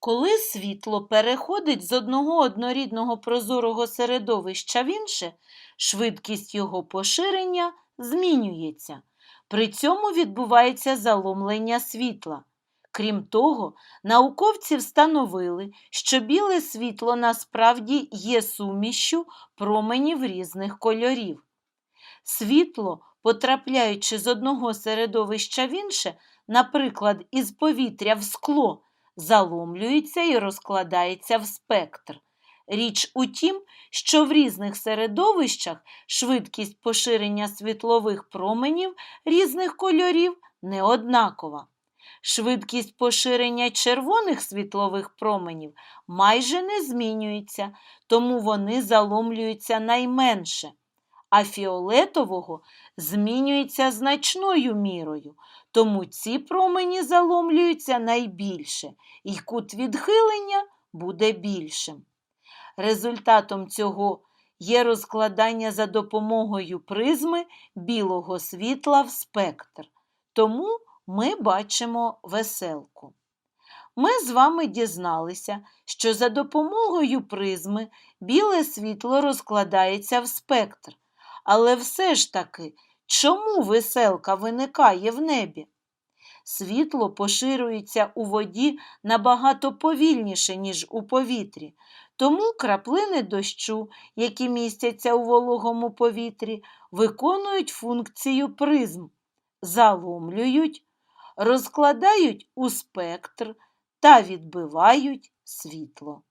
Коли світло переходить з одного однорідного прозорого середовища в інше, швидкість його поширення змінюється. При цьому відбувається заломлення світла. Крім того, науковці встановили, що біле світло насправді є сумішчю променів різних кольорів. Світло, потрапляючи з одного середовища в інше, наприклад, із повітря в скло, заломлюється і розкладається в спектр. Річ у тім, що в різних середовищах швидкість поширення світлових променів різних кольорів не однакова. Швидкість поширення червоних світлових променів майже не змінюється, тому вони заломлюються найменше, а фіолетового змінюється значною мірою, тому ці промені заломлюються найбільше, і кут відхилення буде більшим. Результатом цього є розкладання за допомогою призми білого світла в спектр. Тому ми бачимо веселку. Ми з вами дізналися, що за допомогою призми біле світло розкладається в спектр. Але все ж таки, чому веселка виникає в небі? Світло поширюється у воді набагато повільніше, ніж у повітрі, тому краплини дощу, які містяться у вологому повітрі, виконують функцію призм, заломлюють, розкладають у спектр та відбивають світло.